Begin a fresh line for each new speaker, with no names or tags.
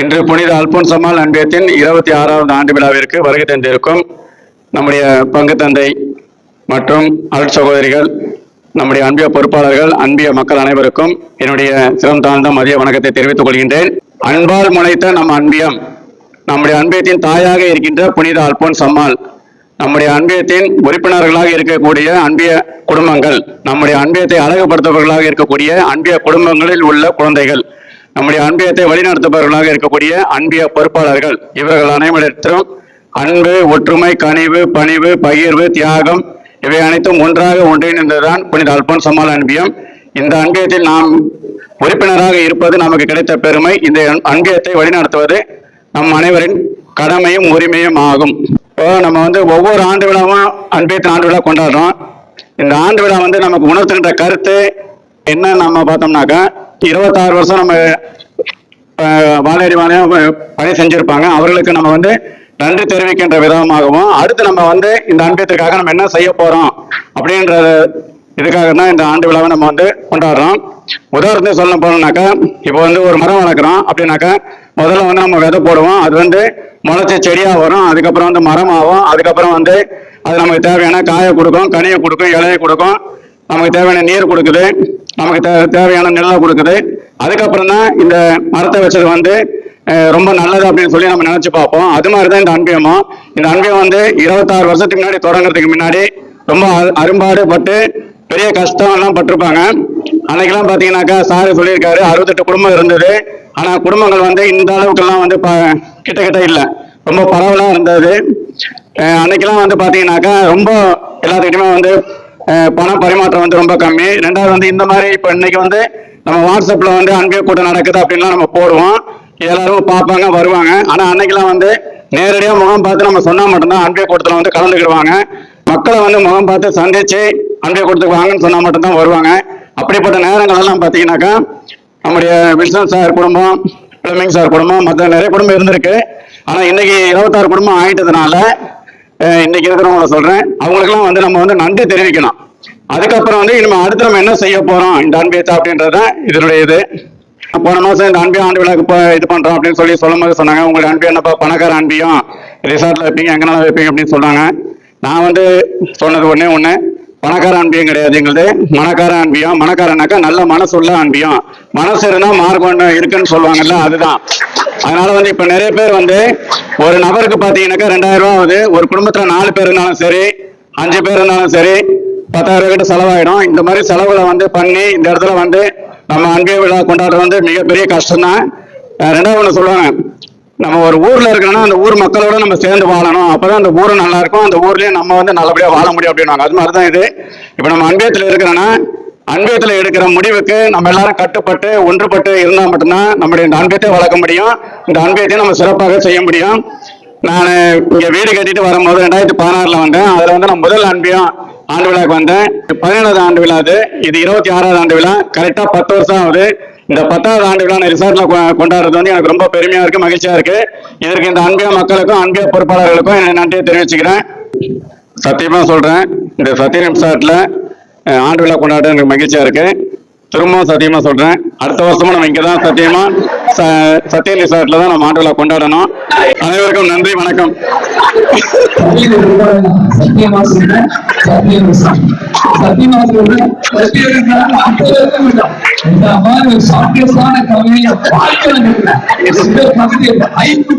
இன்று புனித அல்போன்சம்மாள் அன்பியத்தின் இருபத்தி ஆறாவது ஆண்டு விழாவிற்கு வருகை தந்திருக்கும் நம்முடைய பங்கு தந்தை மற்றும் அருட் சகோதரிகள் நம்முடைய அன்பிய பொறுப்பாளர்கள் அன்பிய மக்கள் அனைவருக்கும் என்னுடைய சிரம் தாழ்ந்த மதிய வணக்கத்தை தெரிவித்துக் கொள்கின்றேன். அன்பால் முளைத்த நம் அன்பியம் நம்முடைய அன்பியத்தின் தாயாக இருக்கின்ற புனித அல்போன் சம்மாள் நம்முடைய அன்பியத்தின் உறுப்பினர்களாக இருக்கக்கூடிய அன்பிய குடும்பங்கள் நம்முடைய அன்பியத்தை அழகுபடுத்துபவர்களாக இருக்கக்கூடிய அன்பிய குடும்பங்களில் உள்ள குழந்தைகள் நம்முடைய அன்பியத்தை வழிநடத்துபவர்களாக இருக்கக்கூடிய அன்பிய பொறுப்பாளர்கள் இவர்கள் அனைவரிடத்திலும் அன்பு ஒற்றுமை கனிவு பணிவு பகிர்வு தியாகம் இவை அனைத்தும் ஒன்றாக ஒன்றிணைந்ததுதான் புனித அல்போன்ஸ் அம்மாள் அன்பியம். இந்த அன்பியத்தில் நாம் உறுப்பினராக இருப்பது நமக்கு கிடைத்த பெருமை. இந்த அன்பியத்தை வழிநடத்துவது நம் அனைவரின் கடமையும் உரிமையும் ஆகும். இப்போ நம்ம வந்து ஒவ்வொரு ஆண்டு விழாவும் அன்பியத்தின் ஆண்டு விழா கொண்டாடுறோம். இந்த ஆண்டு விழா வந்து நமக்கு உணர்த்துகின்ற கருத்து என்ன நம்ம பார்த்தோம்னாக்கா இருபத்தாறு வருஷம் நம்ம அஹ், வாழையடி வாழையா பணி செஞ்சிருப்பாங்க. அவர்களுக்கு நம்ம வந்து நன்றி தெரிவிக்கின்ற விதமாகவும் அடுத்து நம்ம வந்து இந்த அன்பியத்திற்காக நம்ம என்ன செய்ய போறோம் அப்படின்ற இதுக்காக தான் இந்த ஆண்டு விழாவை நம்ம வந்து கொண்டாடுறோம். உதாரணத்தை சொல்ல போனோம்னாக்கா இப்போ வந்து ஒரு மரம் வளர்க்குறோம் அப்படின்னாக்கா முதல்ல வந்து நம்ம விதை போடுவோம். அது வந்து முளைச்சி செடியாக வரும். அதுக்கப்புறம் வந்து மரம் ஆகும் அதுக்கப்புறம் வந்து அது நமக்கு தேவையான காயை கொடுக்கும் கனியை கொடுக்கும் இலையை கொடுக்கும். நமக்கு தேவையான நீர் கொடுக்குது. நமக்கு தே- தேவையான நிழலை கொடுக்குது. அதுக்கப்புறம் தான் இந்த மரத்தை வச்சது வந்து ரொம்ப நல்லது அப்படின்னு சொல்லி நம்ம நினைச்சு பார்ப்போம். அது மாதிரி தான் இந்த அன்பியமும். இந்த அன்பியம் வந்து இருபத்தாறு வருஷத்துக்கு முன்னாடி தொடங்குறதுக்கு முன்னாடி ரொம்ப அரு- அரும்பாடு பட்டு பெரிய கஷ்டம் எல்லாம் பட்டிருப்பாங்க. அன்னைக்கெல்லாம் பார்த்தீங்கன்னாக்கா சார் சொல்லியிருக்காரு அறுபத்தெட்டு குடும்பம் இருந்தது. ஆனால் குடும்பங்கள் வந்து இந்த அளவுக்கெல்லாம் வந்து ப- கிட்ட கிட்ட இல்லை. ரொம்ப பரவலாக இருந்தது. அன்னைக்கெல்லாம் வந்து பார்த்தீங்கன்னாக்கா ரொம்ப எல்லாத்துக்கிட்டையுமே வந்து பண பரிமாற்றம் வந்து ரொம்ப கம்மி. ரெண்டாவது வந்து இந்த மாதிரி இப்போ இன்னைக்கு வந்து நம்ம வாட்ஸ்அப்பில் வந்து அன்பே கூட்டம் நடக்குது அப்படின்லாம் நம்ம போடுவோம். எல்லாரும் பார்ப்பாங்க வருவாங்க. ஆனால் அன்னைக்கெல்லாம் வந்து நேரடியாக முகம் பார்த்து நம்ம சொன்னால் மட்டும்தான் அன்பே கூட்டத்தில் வந்து கலந்துக்கிடுவாங்க. மக்களை வந்து முகம் பார்த்து சந்திச்சு அன்பே கூட்டத்துக்கு வாங்கன்னு சொன்னால் மட்டும்தான் வருவாங்க. அப்படிப்பட்ட நேரங்கள் எல்லாம் பார்த்தீங்கன்னாக்கா நம்முடைய வில்சன் சார் குடும்பம் பிளமிங் சார் குடும்பம் மற்ற நிறைய குடும்பம் இருந்திருக்கு. ஆனால் இன்னைக்கு இருபத்தாறு குடும்பம் ஆயிட்டதுனால இன்னைக்கு இருக்கிறவங்கள சொல்றேன்? அவங்களுக்கெல்லாம் வந்து நம்ம வந்து நன்றி தெரிவிக்கணும். அதுக்கப்புறம் வந்து நம்ம அடுத்து நம்ம என்ன செய்ய போறோம்? இந்த அன்பியத்தை அப்படின்றது தான் இதனுடைய இது. போன மாசம் இந்த அன்பியம் ஆண்டு விழாக்கு இப்போ இது பண்றோம் அப்படின்னு சொல்லி சொல்லும் போது சொன்னாங்க. உங்களுடைய அன்பியம் என்னப்பா? பணக்கார அன்பியம் ரிசார்ட்ல வைப்பீங்க. எங்கனாலும் வைப்பீங்க அப்படின்னு சொன்னாங்க. நான் வந்து சொன்னது ஒண்ணே ஒண்ணு. பணக்கார அன்பியம் கிடையாது எங்களுது. மனக்கார அன்பியம் மனக்காரனாக்கா நல்ல மனசுள்ள அன்பியம். மனசு இருந்தா மார்க்கம் இருக்குன்னு சொல்லுவாங்கல்ல அதுதான். அதனால வந்து இப்ப நிறைய பேர் வந்து ஒரு நபருக்கு பாத்தீங்கன்னாக்கா ரெண்டாயிரம் ரூபா ஆகுது. ஒரு குடும்பத்துல நாலு பேர் இருந்தாலும் சரி அஞ்சு பேர் இருந்தாலும் சரி பத்தாயிரம் ரூபாய் கிட்ட செலவாயிடும். இந்த மாதிரி செலவுகளை வந்து பண்ணி இந்த இடத்துல வந்து நம்ம அன்பே விழா கொண்டாடுறது வந்து மிகப்பெரிய கஷ்டம் தான் ரெண்டாவது ஒன்று சொல்லுவாங்க நம்ம ஒரு ஊர்ல இருக்கணும்னா அந்த ஊர் மக்களோட நம்ம சேர்ந்து வாழணும். அப்பதான் அந்த ஊரும் நல்லா இருக்கும். அந்த ஊர்லயே நம்ம வந்து நல்லபடியா வாழ முடியும் அப்படின்னாங்க அது மாதிரி தான் இது. இப்போ நம்ம அன்பியத்தில் இருக்கிறோன்னா அன்பியத்தில் எடுக்கிற முடிவுக்கு நம்ம எல்லாரும் கட்டுப்பட்டு ஒன்றுபட்டு இருந்தால் மட்டும்தான் நம்முடைய இந்த அன்பியத்தை வளர்க்க முடியும். இந்த அன்பியத்தை நம்ம சிறப்பாக செய்ய முடியும். நான் இங்கே வீடு கட்டிட்டு வரும்போது ரெண்டாயிரத்தி பதினாறில் வந்தேன். அதில் வந்து நான் முதல் அன்பியம் ஆண்டு விழாக்கு வந்தேன். பதினேழாவது ஆண்டு விழா அது. இது இருபத்தி ஆறாவது ஆண்டு விழா. கரெக்டாக பத்து வருஷம் ஆகுது. இந்த பத்தாவது ஆண்டு விழா நான் ரிசார்ட்ல கொ- கொண்டாடுறது வந்து எனக்கு ரொம்ப பெருமையா இருக்கு மகிழ்ச்சியா இருக்கு. இதற்கு இந்த அன்பிய மக்களுக்கும் அன்பிய பொறுப்பாளர்களுக்கும் என் நன்றியை தெரிவிச்சுக்கிறேன். சத்தியமா சொல்றேன். இந்த சத்தியம் ரிசார்ட்ல ஆண்டு விழா கொண்டாட எனக்கு மகிழ்ச்சியா இருக்குது திரும்பவும் சத்தியமா சொல்றேன். அடுத்த வருஷமும் நம்ம இங்கே தான் சத்தியமா ச- சத்தியம் ரிசார்ட்ல தான் நம்ம ஆண்டு விழா கொண்டாடணும். அனைவருக்கும் நன்றி வணக்கம்.
சத்தியமா சொல்றேன். சத்தியமா சொல்றேன். இந்த மாதிரி ஒரு கவிதையை ஐந்து